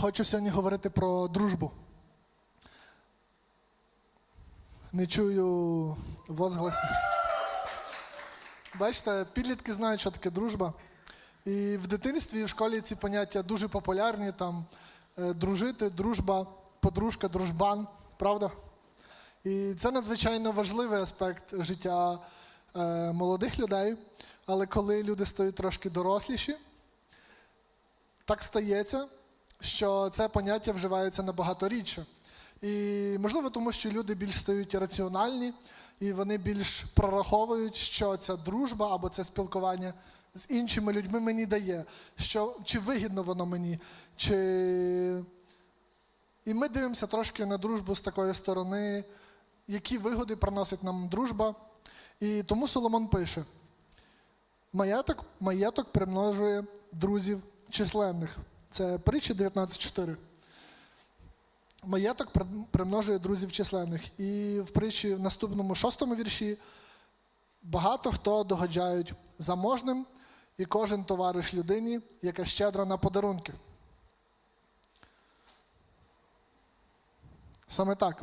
Хочу сьогодні говорити про дружбу. Не чую возгласів. Бачите, підлітки знають, що таке дружба. І в дитинстві і в школі ці поняття дуже популярні. Там е, дружити, дружба, подружка, дружбан, правда? І це надзвичайно важливий аспект життя е, молодих людей. Але коли люди стають трошки доросліші, так стається, що це поняття вживається набагато рідше. І можливо, тому що люди більш стають раціональні, і вони більш прораховують, що ця дружба або це спілкування з іншими людьми мені дає, що, чи вигідно воно мені, чи. І ми дивимося трошки на дружбу з такої сторони, які вигоди приносить нам дружба. І тому Соломон пише: маєток, маєток примножує друзів численних. Це притчі 19.4. Маєток примножує друзів численних. І в притчі в наступному шостому вірші багато хто догоджають заможним, і кожен товариш людині, яка щедра на подарунки. Саме так.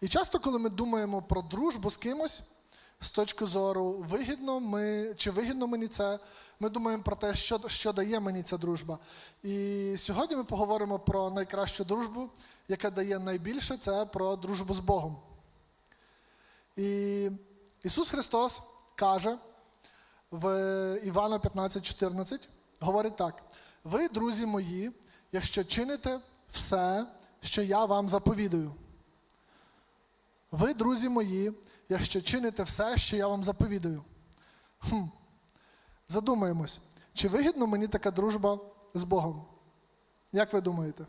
І часто, коли ми думаємо про дружбу з кимось, з точки зору вигідно ми, чи вигідно мені це, ми думаємо про те, що, що дає мені ця дружба. І сьогодні ми поговоримо про найкращу дружбу, яка дає найбільше, це про дружбу з Богом. І Ісус Христос каже в Івана 15,14, говорить так: ви, друзі мої, якщо чините все, що я вам заповідую. Ви, друзі мої, якщо чините все, що я вам заповідую. Хм. Задумаємось, чи вигідно мені така дружба з Богом? Як ви думаєте?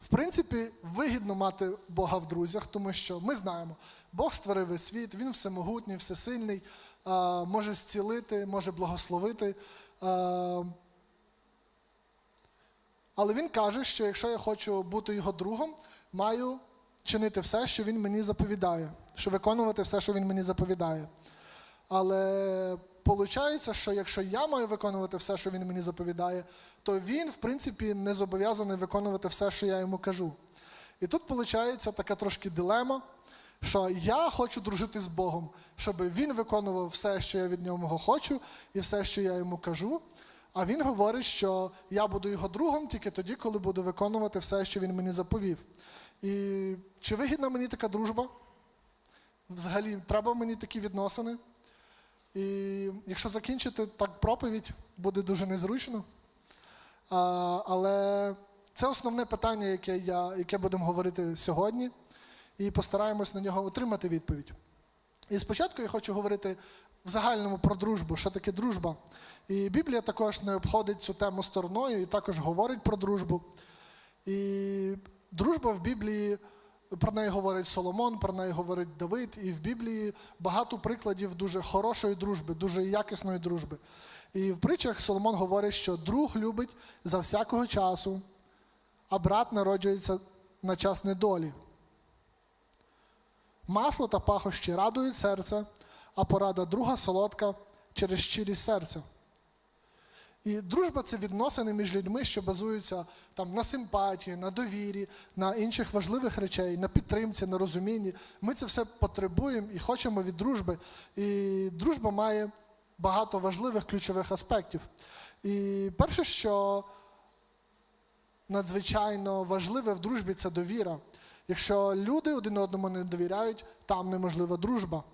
В принципі, вигідно мати Бога в друзях, тому що ми знаємо, Бог створив весь світ, Він всемогутній, всесильний, може зцілити, може благословити. Але він каже, що якщо я хочу бути його другом, маю чинити все, що він мені заповідає, що виконувати все, що він мені заповідає. Але виходить, що якщо я маю виконувати все, що він мені заповідає, то він, в принципі, не зобов'язаний виконувати все, що я йому кажу. І тут виходить така трошки дилема, що я хочу дружити з Богом, щоб він виконував все, що я від нього хочу, і все, що я йому кажу. А він говорить, що я буду його другом тільки тоді, коли буду виконувати все, що він мені заповів. І чи вигідна мені така дружба? Взагалі, треба мені такі відносини. І якщо закінчити так проповідь, буде дуже незручно. А, але це основне питання, яке, я, яке будемо говорити сьогодні, і постараємось на нього отримати відповідь. І спочатку я хочу говорити в загальному про дружбу, що таке дружба. І Біблія також не обходить цю тему стороною і також говорить про дружбу. І дружба в Біблії, про неї говорить Соломон, про неї говорить Давид, і в Біблії багато прикладів дуже хорошої дружби, дуже якісної дружби. І в притчах Соломон говорить, що друг любить за всякого часу, а брат народжується на час недолі. Масло та пахощі радують серце, а порада друга солодка через щирість серця. І дружба це відносини між людьми, що базуються там, на симпатії, на довірі, на інших важливих речей, на підтримці, на розумінні. Ми це все потребуємо і хочемо від дружби. І дружба має багато важливих ключових аспектів. І перше, що надзвичайно важливе в дружбі це довіра. Якщо люди один одному не довіряють, там неможлива дружба.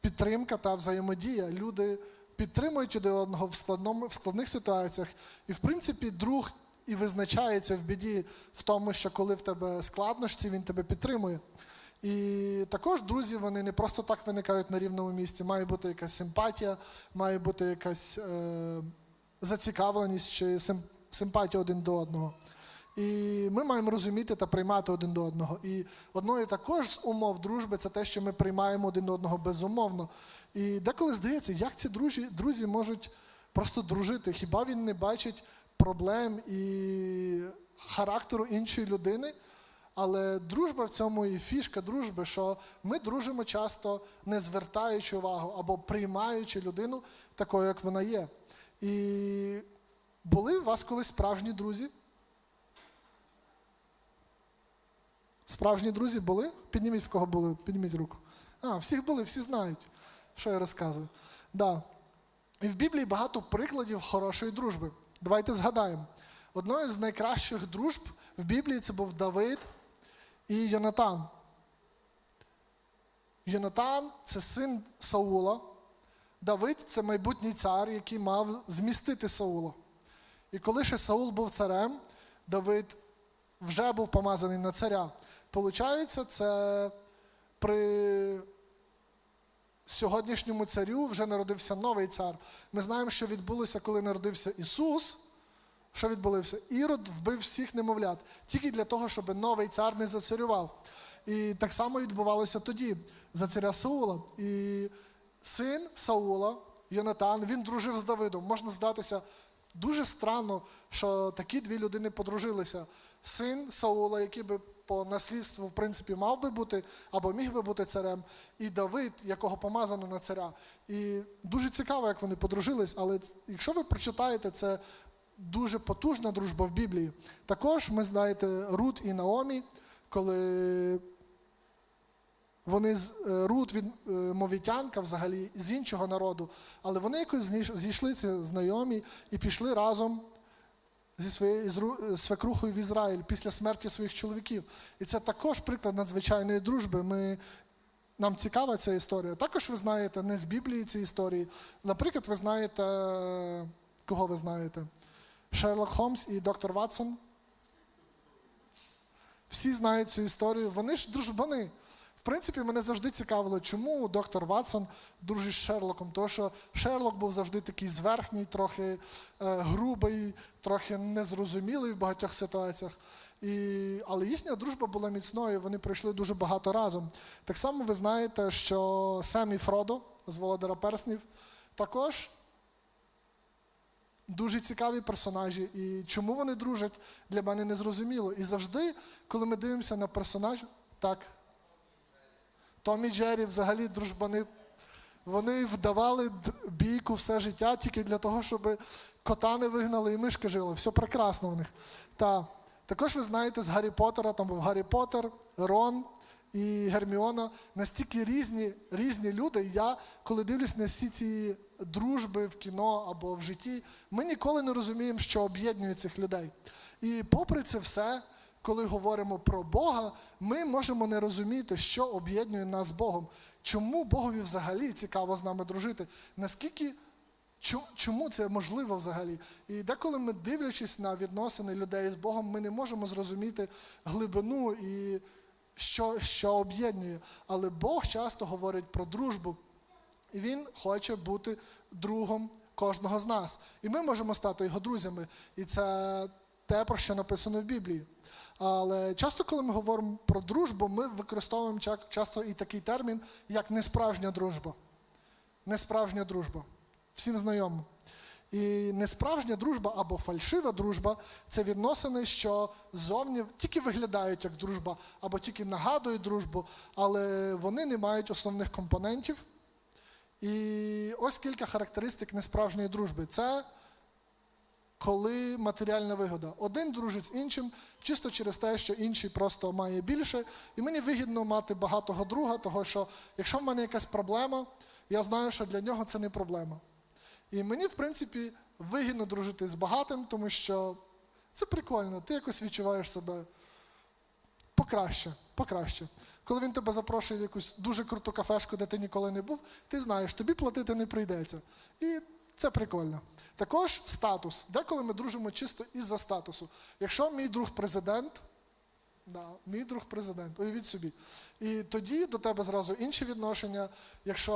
Підтримка та взаємодія. Люди підтримують один одного в, складному, в складних ситуаціях. І, в принципі, друг і визначається в біді в тому, що коли в тебе складнощі, він тебе підтримує. І також друзі, вони не просто так виникають на рівному місці. Має бути якась симпатія, має бути якась е, зацікавленість чи симпатія один до одного. І ми маємо розуміти та приймати один до одного. І одною також з умов дружби це те, що ми приймаємо один до одного безумовно. І деколи здається, як ці друзі, друзі можуть просто дружити. Хіба він не бачить проблем і характеру іншої людини? Але дружба в цьому і фішка дружби, що ми дружимо часто не звертаючи увагу або приймаючи людину такою, як вона є. І були у вас колись справжні друзі? Справжні друзі були? Підніміть в кого були, підніміть руку. А, всіх були, всі знають, що я розказую. Да. І в Біблії багато прикладів хорошої дружби. Давайте згадаємо. Одною з найкращих дружб в Біблії це був Давид і Йонатан. Йонатан це син Саула. Давид це майбутній цар, який мав змістити Саула. І коли ще Саул був царем, Давид вже був помазаний на царя. Получається, це при сьогоднішньому царю вже народився новий цар. Ми знаємо, що відбулося, коли народився Ісус. Що відбулося? Ірод вбив всіх немовлят тільки для того, щоб новий цар не зацарював. І так само відбувалося тоді за царя Саула. І син Саула, Йонатан, він дружив з Давидом. Можна здатися дуже странно, що такі дві людини подружилися. Син Саула, який би по наслідству, в принципі, мав би бути або міг би бути царем, і Давид, якого помазано на царя. І дуже цікаво, як вони подружились, але якщо ви прочитаєте це дуже потужна дружба в Біблії. Також ми знаєте Рут і Наомі, коли вони з е, Рут від е, мовітянка взагалі з іншого народу, але вони якось зійшли знайомі і пішли разом зі своєю свекрухою в Ізраїль після смерті своїх чоловіків. І це також приклад надзвичайної дружби. Ми нам цікава ця історія. Також ви знаєте не з Біблії ці історії. Наприклад, ви знаєте, кого ви знаєте? Шерлок Холмс і доктор Ватсон. Всі знають цю історію. Вони ж дружбани. Принципі, мене завжди цікавило, чому доктор Ватсон дружить з Шерлоком. Тому що Шерлок був завжди такий зверхній, трохи е, грубий, трохи незрозумілий в багатьох ситуаціях. І, але їхня дружба була міцною, вони пройшли дуже багато разом. Так само ви знаєте, що Сем і Фродо з Володара Перснів також дуже цікаві персонажі. І чому вони дружать, для мене не зрозуміло. І завжди, коли ми дивимося на персонажів, так. Том і Джері взагалі дружбани. Вони вдавали бійку все життя тільки для того, щоб кота не вигнали і мишки жили. Все прекрасно в них. Та. Також ви знаєте з Гаррі Поттера, там був Гаррі Поттер, Рон і Герміона. Настільки різні, різні люди. Я, коли дивлюсь на всі ці дружби в кіно або в житті, ми ніколи не розуміємо, що об'єднує цих людей. І попри це все, коли говоримо про Бога, ми можемо не розуміти, що об'єднує нас з Богом. Чому Богові взагалі цікаво з нами дружити? Наскільки чому це можливо взагалі? І деколи ми, дивлячись на відносини людей з Богом, ми не можемо зрозуміти глибину і що, що об'єднує. Але Бог часто говорить про дружбу. І він хоче бути другом кожного з нас. І ми можемо стати його друзями. І це те, про що написано в Біблії. Але часто, коли ми говоримо про дружбу, ми використовуємо часто і такий термін, як несправжня дружба. Несправжня дружба. Всім знайомо. І несправжня дружба або фальшива дружба це відносини, що зовні тільки виглядають як дружба, або тільки нагадують дружбу, але вони не мають основних компонентів. І ось кілька характеристик несправжньої дружби. Це коли матеріальна вигода. Один дружить з іншим, чисто через те, що інший просто має більше. І мені вигідно мати багатого друга, того що якщо в мене якась проблема, я знаю, що для нього це не проблема. І мені, в принципі, вигідно дружити з багатим, тому що це прикольно, ти якось відчуваєш себе покраще, покраще. Коли він тебе запрошує в якусь дуже круту кафешку, де ти ніколи не був, ти знаєш, тобі платити не прийдеться. І це прикольно. Також статус. Деколи ми дружимо чисто із-за статусу. Якщо мій друг президент, да, мій друг президент, уявіть собі. І тоді до тебе зразу інші відношення. Якщо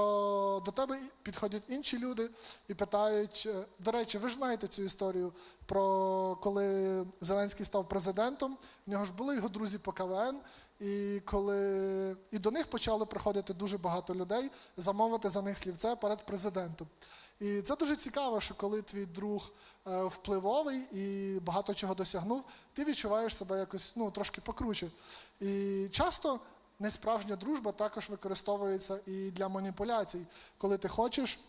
до тебе підходять інші люди і питають, е, до речі, ви ж знаєте цю історію про коли Зеленський став президентом, в нього ж були його друзі по КВН, і коли і до них почали приходити дуже багато людей, замовити за них слівце перед президентом. І це дуже цікаво, що коли твій друг е, впливовий і багато чого досягнув, ти відчуваєш себе якось ну, трошки покруче. І часто несправжня дружба також використовується і для маніпуляцій, коли ти хочеш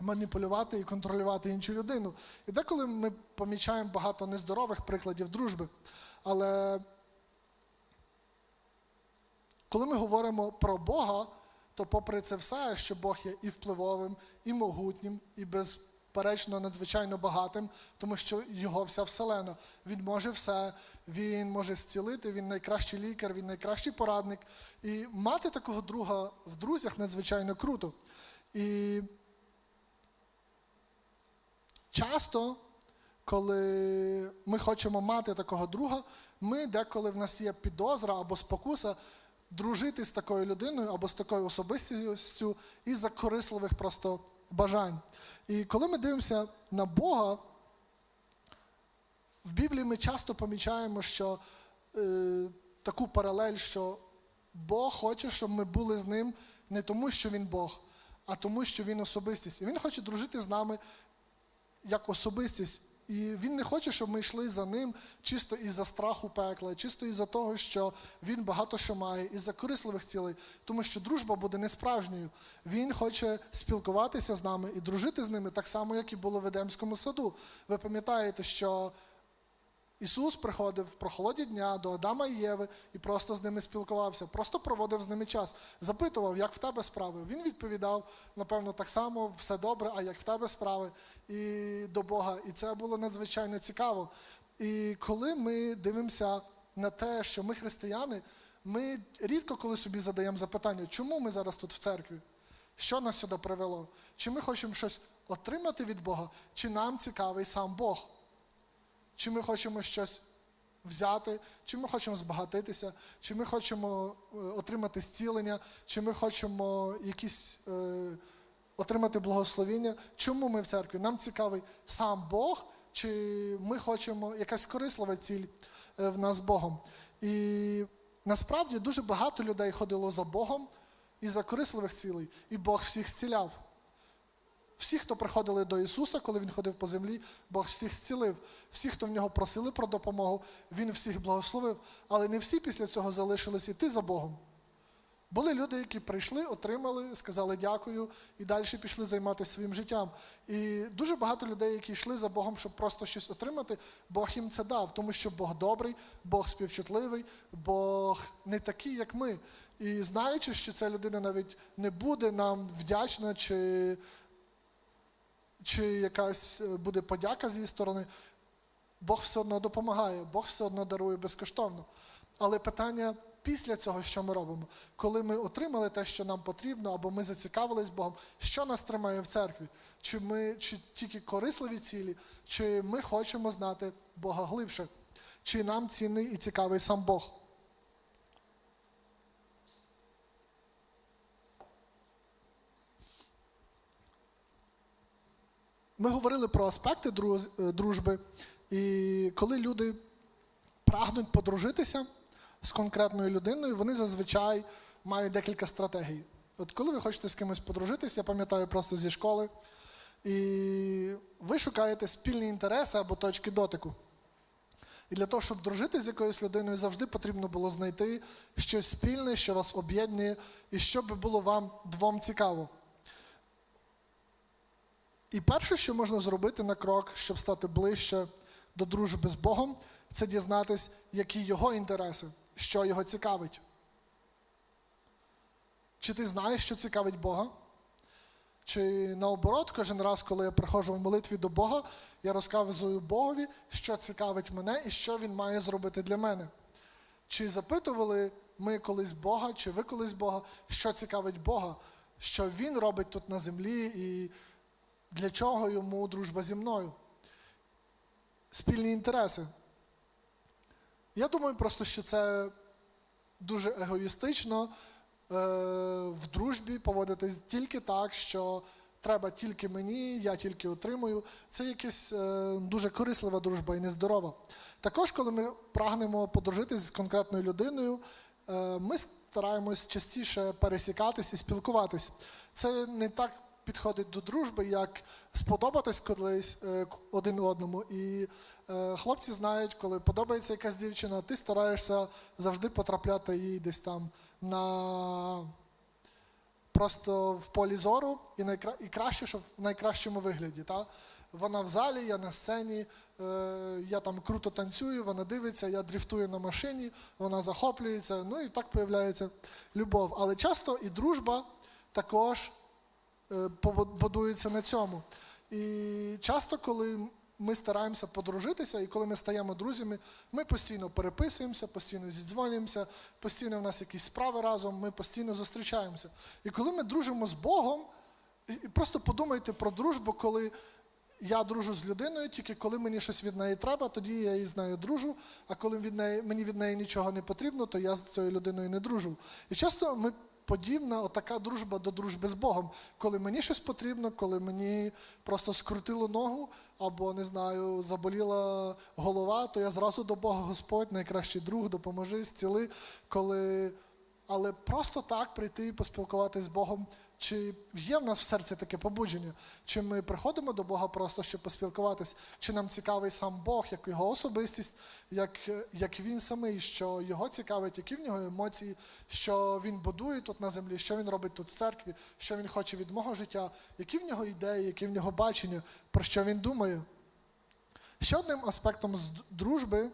маніпулювати і контролювати іншу людину. І деколи ми помічаємо багато нездорових прикладів дружби. Але Коли ми говоримо про Бога, то попри це все, що Бог є і впливовим, і могутнім, і безперечно надзвичайно багатим, тому що його вся вселена. Він може все, він може зцілити, він найкращий лікар, він найкращий порадник. І мати такого друга в друзях надзвичайно круто. І часто, коли ми хочемо мати такого друга, ми деколи в нас є підозра або спокуса дружити з такою людиною або з такою особистістю із-за корисливих просто бажань. І коли ми дивимося на Бога, в Біблії ми часто помічаємо, що е, таку паралель, що Бог хоче, щоб ми були з ним не тому, що Він Бог, а тому, що Він особистість. І Він хоче дружити з нами як особистість. І він не хоче, щоб ми йшли за ним чисто із-за страху пекла, чисто із-за того, що він багато що має, із-за корисливих цілей, тому що дружба буде несправжньою. Він хоче спілкуватися з нами і дружити з ними так само, як і було в Едемському саду. Ви пам'ятаєте, що Ісус приходив в прохолоді дня до Адама і Єви і просто з ними спілкувався, просто проводив з ними час, запитував, як в тебе справи. Він відповідав, напевно, так само все добре, а як в тебе справи і до Бога. І це було надзвичайно цікаво. І коли ми дивимося на те, що ми християни, ми рідко коли собі задаємо запитання, чому ми зараз тут в церкві? Що нас сюди привело? Чи ми хочемо щось отримати від Бога, чи нам цікавий сам Бог? Чи ми хочемо щось взяти, чи ми хочемо збагатитися, чи ми хочемо е, отримати зцілення, чи ми хочемо якісь е, отримати благословіння. Чому ми в церкві? Нам цікавий сам Бог, чи ми хочемо якась корислива ціль е, в нас Богом. І насправді дуже багато людей ходило за Богом і за корисливих цілей, і Бог всіх зціляв. Всі, хто приходили до Ісуса, коли Він ходив по землі, Бог всіх зцілив. Всі, хто в нього просили про допомогу, Він всіх благословив. Але не всі після цього залишились іти за Богом. Були люди, які прийшли, отримали, сказали дякую і далі пішли займатися своїм життям. І дуже багато людей, які йшли за Богом, щоб просто щось отримати, Бог їм це дав, тому що Бог добрий, Бог співчутливий, Бог не такий, як ми. І знаючи, що ця людина навіть не буде нам вдячна чи чи якась е, буде подяка з її сторони, Бог все одно допомагає, Бог все одно дарує безкоштовно. Але питання після цього, що ми робимо, коли ми отримали те, що нам потрібно, або ми зацікавились Богом, що нас тримає в церкві? Чи ми чи тільки корисливі цілі, чи ми хочемо знати Бога глибше, чи нам цінний і цікавий сам Бог? Ми говорили про аспекти е, дружби, і коли люди прагнуть подружитися з конкретною людиною, вони зазвичай мають декілька стратегій. От коли ви хочете з кимось подружитися, я пам'ятаю просто зі школи, і ви шукаєте спільні інтереси або точки дотику. І для того, щоб дружити з якоюсь людиною, завжди потрібно було знайти щось спільне, що вас об'єднує, і що би було вам двом цікаво. І перше, що можна зробити на крок, щоб стати ближче до дружби з Богом, це дізнатись, які його інтереси, що його цікавить. Чи ти знаєш, що цікавить Бога? Чи наоборот, кожен раз, коли я приходжу в молитві до Бога, я розказую Богові, що цікавить мене і що Він має зробити для мене. Чи запитували ми колись Бога, чи ви колись Бога, що цікавить Бога, що Він робить тут на землі і для чого йому дружба зі мною? Спільні інтереси. Я думаю просто, що це дуже егоїстично е, в дружбі поводитись тільки так, що треба тільки мені, я тільки отримую. Це якась е, дуже корислива дружба і нездорова. Також, коли ми прагнемо подружитись з конкретною людиною, е, ми стараємось частіше пересікатись і спілкуватись. Це не так підходить до дружби, як сподобатись колись е, один одному. І е, хлопці знають, коли подобається якась дівчина, ти стараєшся завжди потрапляти їй десь там на просто в полі зору і, найкра... і краще, щоб в найкращому вигляді. Та? вона в залі, я на сцені, е, я там круто танцюю, вона дивиться, я дріфтую на машині, вона захоплюється. Ну і так появляється любов. Але часто і дружба також будується на цьому. І часто, коли ми стараємося подружитися, і коли ми стаємо друзями, ми постійно переписуємося, постійно зідзвонюємося, постійно в нас якісь справи разом, ми постійно зустрічаємося. І коли ми дружимо з Богом, і просто подумайте про дружбу, коли я дружу з людиною, тільки коли мені щось від неї треба, тоді я її з нею дружу. А коли від неї, мені від неї нічого не потрібно, то я з цією людиною не дружу. І часто ми подібна отака дружба до дружби з Богом, коли мені щось потрібно, коли мені просто скрутило ногу, або не знаю, заболіла голова, то я зразу до Бога Господь, найкращий друг, допоможи, зціли. Коли... Але просто так прийти і поспілкуватися з Богом. Чи є в нас в серці таке побудження? Чи ми приходимо до Бога просто, щоб поспілкуватись? Чи нам цікавий сам Бог, як його особистість, як, як він самий, що його цікавить, які в нього емоції, що він будує тут на землі, що він робить тут в церкві, що він хоче від мого життя, які в нього ідеї, які в нього бачення, про що він думає? Ще одним аспектом з дружби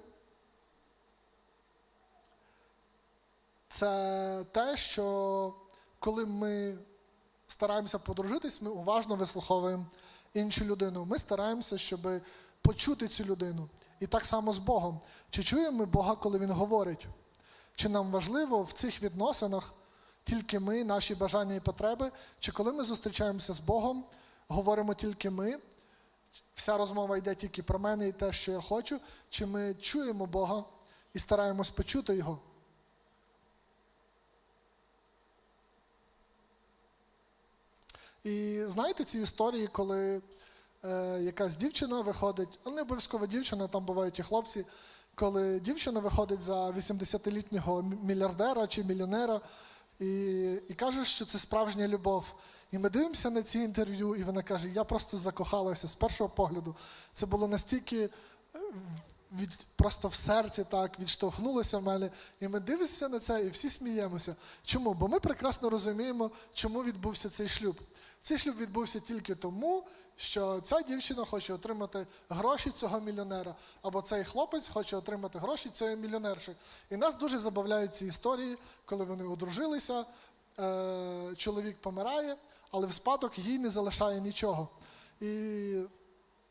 це те, що коли ми стараємося подружитись, ми уважно вислуховуємо іншу людину. Ми стараємося, щоб почути цю людину. І так само з Богом. Чи чуємо ми Бога, коли Він говорить? Чи нам важливо в цих відносинах тільки ми, наші бажання і потреби? Чи коли ми зустрічаємося з Богом, говоримо тільки ми? Вся розмова йде тільки про мене і те, що я хочу, чи ми чуємо Бога і стараємось почути Його? І знаєте ці історії, коли е, якась дівчина виходить, а не обов'язково дівчина, там бувають і хлопці, коли дівчина виходить за 80-літнього мільярдера чи мільйонера і, і каже, що це справжня любов. І ми дивимося на ці інтерв'ю, і вона каже: Я просто закохалася з першого погляду. Це було настільки е, від, просто в серці так відштовхнулося в мене. І ми дивимося на це і всі сміємося. Чому? Бо ми прекрасно розуміємо, чому відбувся цей шлюб. Цей шлюб відбувся тільки тому, що ця дівчина хоче отримати гроші цього мільйонера, або цей хлопець хоче отримати гроші цієї мільйонерші. І нас дуже забавляють ці історії, коли вони одружилися, е- чоловік помирає, але в спадок їй не залишає нічого. І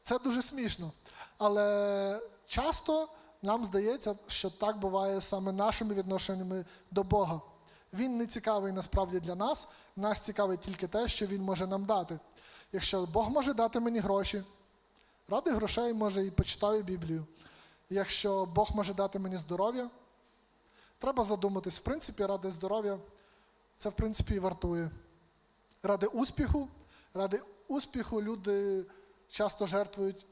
це дуже смішно. Але часто нам здається, що так буває саме нашими відношеннями до Бога. Він не цікавий насправді для нас, нас цікавить тільки те, що Він може нам дати. Якщо Бог може дати мені гроші, ради грошей може і почитаю Біблію. Якщо Бог може дати мені здоров'я, треба задуматись, в принципі, ради здоров'я це в принципі і вартує. Ради успіху, ради успіху люди часто жертвують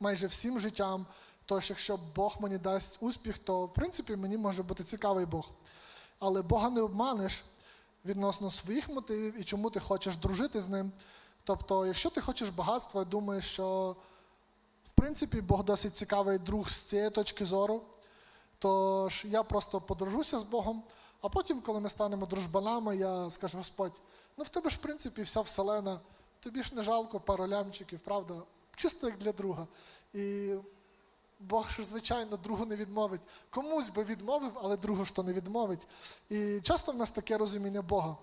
майже всім життям. Тож, якщо Бог мені дасть успіх, то в принципі мені може бути цікавий Бог. Але Бога не обманеш відносно своїх мотивів і чому ти хочеш дружити з ним. Тобто, якщо ти хочеш багатства думаєш, що в принципі Бог досить цікавий друг з цієї точки зору, то ж я просто подружуся з Богом, а потім, коли ми станемо дружбанами, я скажу, Господь, ну в тебе ж в принципі вся вселена, тобі ж не жалко пару лямчиків, правда? Чисто як для друга. І Бог ж, звичайно, другу не відмовить. Комусь би відмовив, але другу ж то не відмовить. І часто в нас таке розуміння Бога.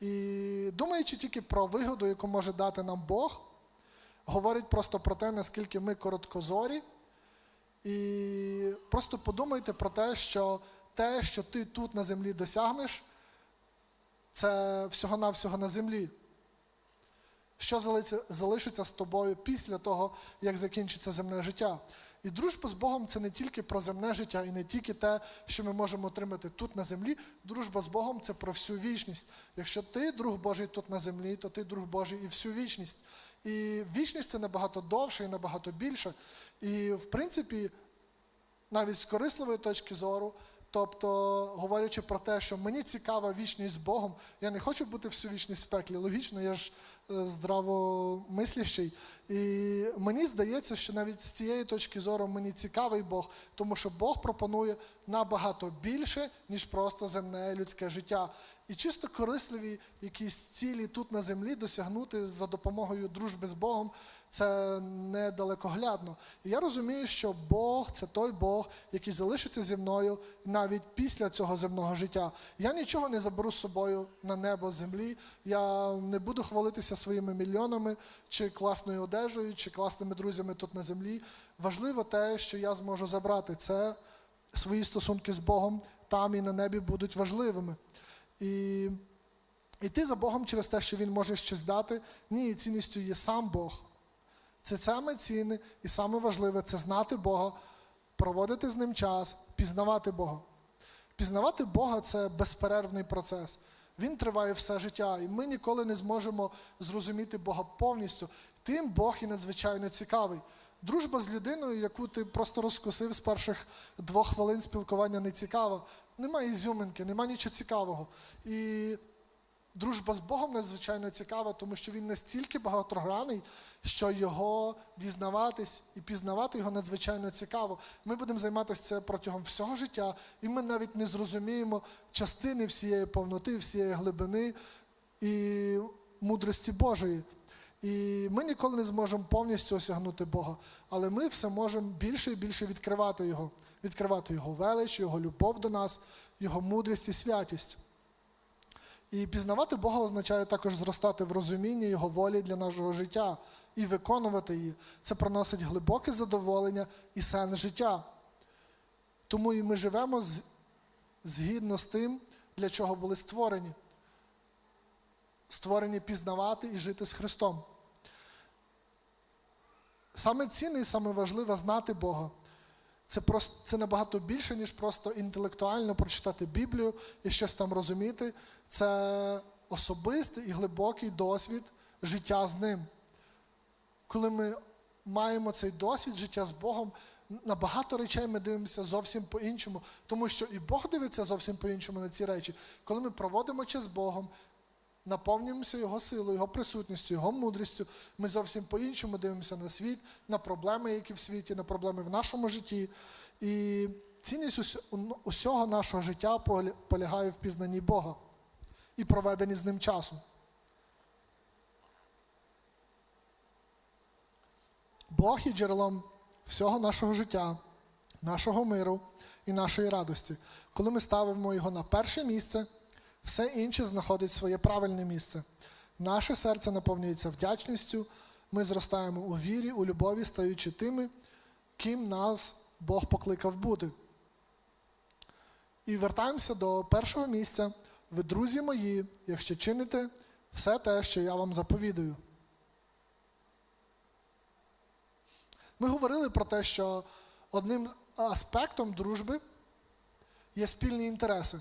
І думаючи тільки про вигоду, яку може дати нам Бог, говорить просто про те, наскільки ми короткозорі. І просто подумайте про те, що те, що ти тут на землі досягнеш, це всього-навсього на землі. Що залишиться з тобою після того, як закінчиться земне життя. І дружба з Богом це не тільки про земне життя і не тільки те, що ми можемо отримати тут на землі. Дружба з Богом це про всю вічність. Якщо ти друг Божий тут на землі, то ти друг Божий і всю вічність. І вічність це набагато довше і набагато більше. І в принципі, навіть з корисливої точки зору, тобто говорячи про те, що мені цікава вічність з Богом, я не хочу бути всю вічність в пеклі. Логічно, я ж е, здравомислящий. І мені здається, що навіть з цієї точки зору мені цікавий Бог, тому що Бог пропонує набагато більше, ніж просто земне людське життя. І чисто корисливі якісь цілі тут на землі досягнути за допомогою дружби з Богом. Це недалекоглядно. І я розумію, що Бог це той Бог, який залишиться зі мною навіть після цього земного життя. Я нічого не заберу з собою на небо землі. Я не буду хвалитися своїми мільйонами, чи класною одежею, чи класними друзями тут на землі. Важливо те, що я зможу забрати. Це свої стосунки з Богом там і на небі будуть важливими. І йти за Богом через те, що Він може щось дати, ні, цінністю є сам Бог. Це саме цінне і саме важливе це знати Бога, проводити з ним час, пізнавати Бога. Пізнавати Бога це безперервний процес. Він триває все життя, і ми ніколи не зможемо зрозуміти Бога повністю. Тим Бог і надзвичайно цікавий. Дружба з людиною, яку ти просто розкусив з перших двох хвилин спілкування, не цікава. Немає ізюминки, немає нічого цікавого. І дружба з Богом надзвичайно цікава, тому що він настільки багатогранний, що його дізнаватись і пізнавати його надзвичайно цікаво. Ми будемо займатися це протягом всього життя, і ми навіть не зрозуміємо частини всієї повноти, всієї глибини і мудрості Божої. І ми ніколи не зможемо повністю осягнути Бога, але ми все можемо більше і більше відкривати Його, відкривати Його велич, Його любов до нас, Його мудрість і святість. І пізнавати Бога означає також зростати в розумінні Його волі для нашого життя і виконувати її. Це приносить глибоке задоволення і сенс життя. Тому і ми живемо з- згідно з тим, для чого були створені. Створені пізнавати і жити з Христом. Саме цінне і саме важливе знати Бога. Це, просто, це набагато більше, ніж просто інтелектуально прочитати Біблію і щось там розуміти. Це особистий і глибокий досвід життя з ним. Коли ми маємо цей досвід життя з Богом, на багато речей ми дивимося зовсім по-іншому, тому що і Бог дивиться зовсім по-іншому на ці речі. Коли ми проводимо час з Богом, наповнюємося Його силою, Його присутністю, Його мудрістю, ми зовсім по-іншому дивимося на світ, на проблеми, які в світі, на проблеми в нашому житті. І цінність усього нашого життя полягає в пізнанні Бога і проведенні з ним часу. Бог є джерелом всього нашого життя, нашого миру і нашої радості. Коли ми ставимо його на перше місце, все інше знаходить своє правильне місце. Наше серце наповнюється вдячністю, ми зростаємо у вірі, у любові, стаючи тими, ким нас Бог покликав бути. І вертаємося до першого місця. Ви, друзі мої, якщо чините все те, що я вам заповідую. Ми говорили про те, що одним аспектом дружби є спільні інтереси.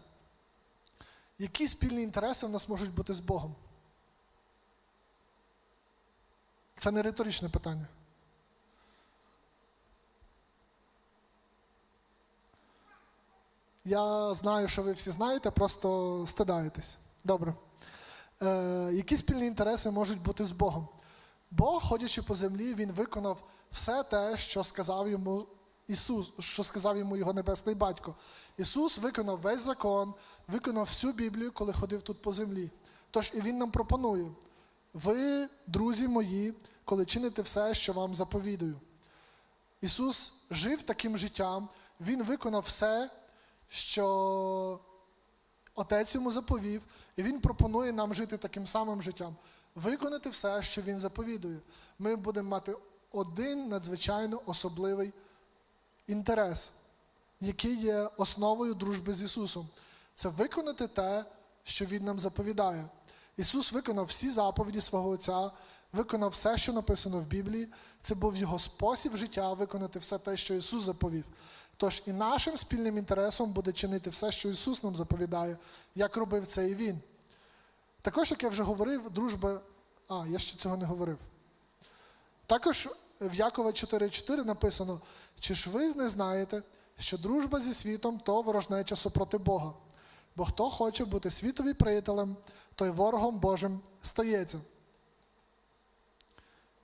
Які спільні інтереси в нас можуть бути з Богом? Це не риторичне питання. Я знаю, що ви всі знаєте, просто стидаєтесь. Добре. Е, які спільні інтереси можуть бути з Богом? Бог, ходячи по землі, Він виконав все те, що сказав йому Ісус, що сказав йому його небесний батько. Ісус виконав весь закон, виконав всю Біблію, коли ходив тут по землі. Тож і Він нам пропонує: ви, друзі мої, коли чините все, що вам заповідую. Ісус жив таким життям, Він виконав все, що Отець йому заповів, і Він пропонує нам жити таким самим життям, виконати все, що Він заповідує. Ми будемо мати один надзвичайно особливий інтерес, який є основою дружби з Ісусом. Це виконати те, що Він нам заповідає. Ісус виконав всі заповіді свого Отця, виконав все, що написано в Біблії. Це був його спосіб життя виконати все те, що Ісус заповів. Тож і нашим спільним інтересом буде чинити все, що Ісус нам заповідає, як робив це і Він. Також, як я вже говорив, дружба. А, я ще цього не говорив. Також в Якова 4.4 написано: чи ж ви не знаєте, що дружба зі світом то ворожнеча супроти Бога? Бо хто хоче бути світові приятелем, той ворогом Божим стається.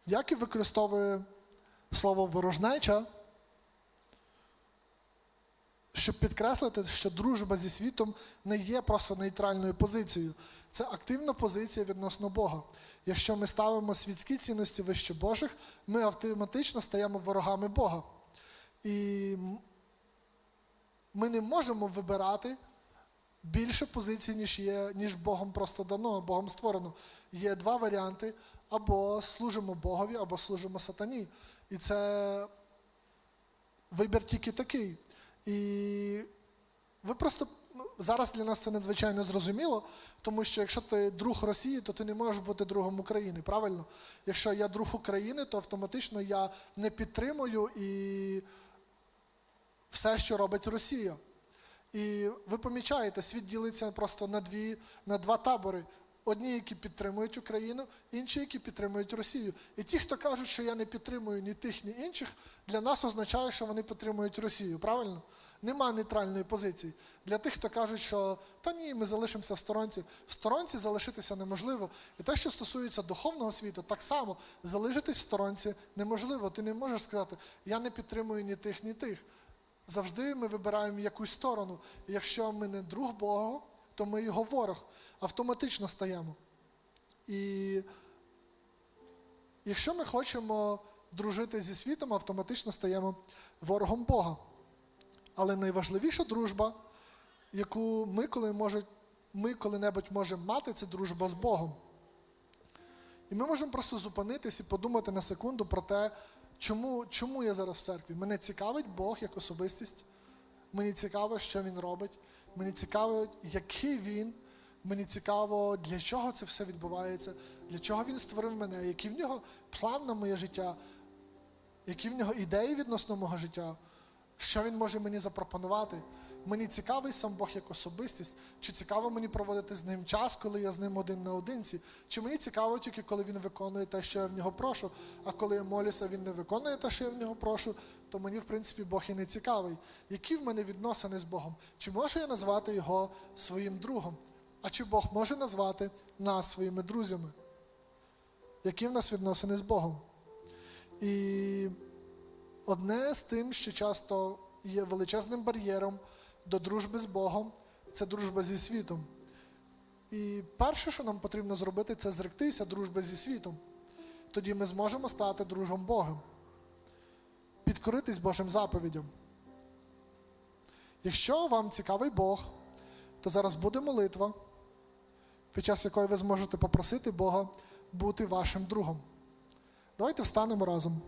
Яків використовує слово ворожнеча, щоб підкреслити, що дружба зі світом не є просто нейтральною позицією. Це активна позиція відносно Бога. Якщо ми ставимо світські цінності вище Божих, ми автоматично стаємо ворогами Бога. І ми не можемо вибирати більше позицій, ніж є, ніж Богом просто дано, Богом створено. Є два варіанти: або служимо Богові, або служимо сатані. І це вибір тільки такий. І ви просто ну, зараз для нас це надзвичайно зрозуміло, тому що якщо ти друг Росії, то ти не можеш бути другом України, правильно? Якщо я друг України, то автоматично я не підтримую і все, що робить Росія. І ви помічаєте, світ ділиться просто на дві, на два табори. Одні, які підтримують Україну, інші, які підтримують Росію. І ті, хто кажуть, що я не підтримую ні тих, ні інших, для нас означає, що вони підтримують Росію. Правильно? Нема нейтральної позиції. Для тих, хто кажуть, що та ні, ми залишимося в сторонці. В сторонці залишитися неможливо. І те, що стосується духовного світу, так само залишитись в сторонці неможливо. Ти не можеш сказати, я не підтримую ні тих, ні тих. Завжди ми вибираємо якусь сторону. І якщо ми не друг Бога, то ми його ворог. Автоматично стаємо. І якщо ми хочемо дружити зі світом, автоматично стаємо ворогом Бога. Але найважливіша дружба, яку ми, коли може, ми коли-небудь можемо мати, це дружба з Богом. І ми можемо просто зупинитись і подумати на секунду про те, чому, чому я зараз в церкві. Мене цікавить Бог як особистість. Мені цікаво, що він робить. Мені цікаво, який він. Мені цікаво, для чого це все відбувається, для чого він створив мене, який в нього план на моє життя, які в нього ідеї відносно мого життя, що він може мені запропонувати. Мені цікавий сам Бог як особистість, чи цікаво мені проводити з ним час, коли я з ним один наодинці, чи мені цікаво тільки, коли він виконує те, що я в нього прошу, а коли я молюся, він не виконує те, що я в нього прошу, то мені, в принципі, Бог і не цікавий. Які в мене відносини з Богом? Чи можу я назвати його своїм другом? А чи Бог може назвати нас своїми друзями? Які в нас відносини з Богом? І одне з тим, що часто є величезним бар'єром до дружби з Богом, це дружба зі світом. І перше, що нам потрібно зробити, це зректися дружби зі світом. Тоді ми зможемо стати дружом Богом, підкоритись Божим заповідям. Якщо вам цікавий Бог, то зараз буде молитва, під час якої ви зможете попросити Бога бути вашим другом. Давайте встанемо разом.